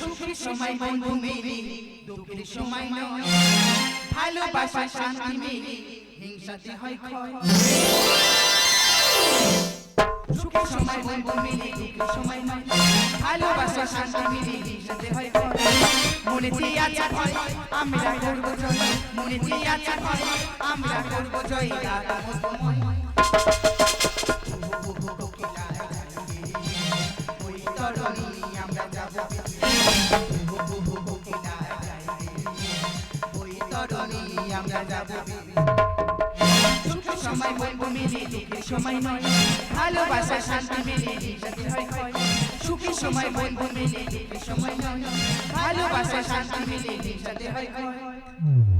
সুখের সময় বন্ধু মেরে দুঃখের সময় নয় ভালোবাসা শান্তি মেরে হিংসাতে হয় ক্ষয় সুখের সময় বন্ধু মেরে দুঃখের সময় নয় ভালোবাসা শান্তি মেরে হিংসাতে হয় ক্ষয় মনেতে আছে ভয় আমরা করব জয় মনেতে আছে ভয় আমরা করব জয় দাদা মধুময় তরণী সুখের সময় বলব মেলে দুঃখের সময় নয় ভালোবাসা শান্তি মিলে সাথে হয় ক্ষয় সুখের সময় বলব মিলে দুঃখের সময় নয় ভালোবাসা শান্তি মিলে সাথে হয় ক্ষয়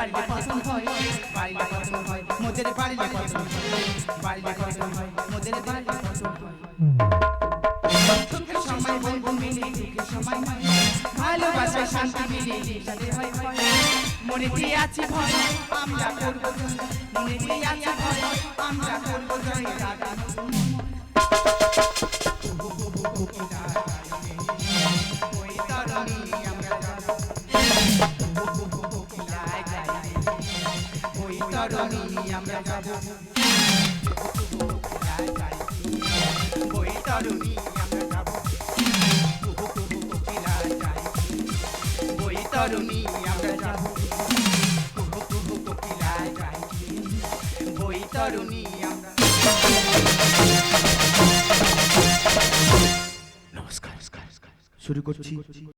বাড়িলে পছন্দ হয় বাড়িলে পছন্দ হয় মোদের বাড়িলে পছন্দ হয় বাড়িলে পছন্দ হয় মোদের বাড়িলে পছন্দ হয় সুখের সময় বলব মিলে দুঃখের সময় নয় ভালোবাসা শান্তি মিলে সাথে হয় ভয় মনেতে আছে ভয় আমরা করব জয় মনেতে আছে ভয় আমরা করব জয় দাদা ওই তরণী আমরা যাব ওই তরণী আমরা যাব ওই তরণী আমরা যাব নমস্কার। শুরু করছি।